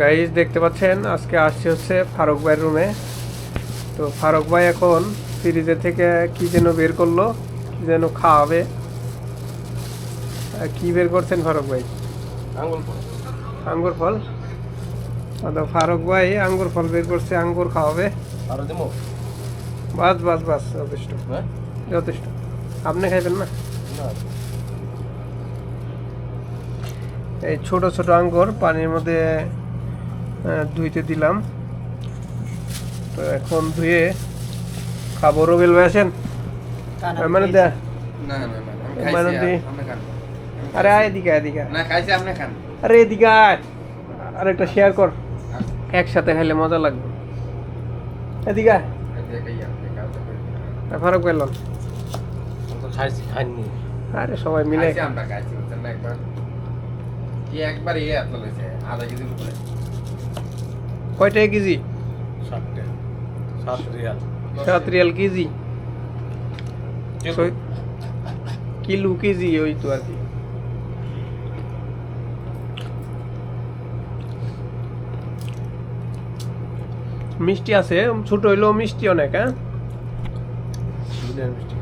Guys দেখতে পাচ্ছেন আজকে আসছে হচ্ছে ফারুক ভাইয়ের রুমে তো ফারুক ভাই এখন ফ্রিজে থেকে কি যেন বের করল কি যেন খাওয়াবে। কি বের করছেন ফারুক ভাই? আঙ্গুর ফল। ও তো ফারুক ভাই আঙ্গুর ফল বের করছে আঙ্গুর খাওয়াবে? আরও দেবো বাস বাস বাস যথেষ্ট। হ্যাঁ? যথেষ্ট। আপনি খাইবেন না। এই ছোট ছোট আঙ্গুর পানির মধ্যে ধুইতে দিলাম। তো এখন ধুয়ে খাব। রবিল ভাই আছেন মানে দেখ না না না আমি মানে দি- আরে এদিকে আরে এদিকে আর একটা শেয়ার কর। একসাথে খাইলে মজা লাগবে। এদিকে। ফারুক আরে সবাই মিলে আমরা খাইছি একবার। কি একবার ইয়ে আধা কেজির উপরে। কয়টা কেজি? সাতটে সাত রিয়াল। সাত রিয়াল কেজি? কিলো। কেজি ওই তো আর কি। মিষ্টি আছে ছোট হইলেও মিষ্টি অনেক হ্যাঁ? মিষ্টি।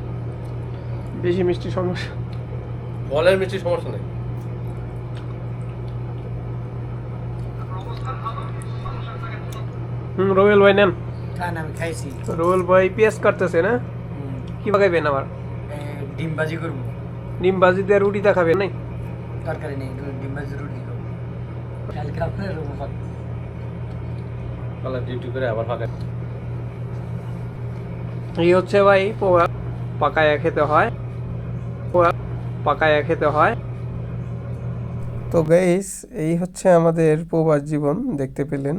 বেশি মিষ্টি সমস্যা। বলের মিষ্টি সমস্যা নেই। হুম রোবেল ভাই নেন। খান আমি খাইছি। রোবেল ভাই পেঁয়াজ কাটতেছে না? কি পাকাইবেন আবার? ডিম ভাজি করব। ডিম ভাজি দিয়ে রুটি দেখাবেন নাই? তরকারি নেই ডিম ভাজি রুটি খাব। কালকে আপনার পাক তাহলে ডিউটি করে আবার ফাঁকা। এই হচ্ছে ভাই পোহা পাকায়া খেতে হয়। পোহা পাকায়া খেতে হয়। তো গাইস এই হচ্ছে আমাদের প্রবাস জীবন দেখতে পেলেন।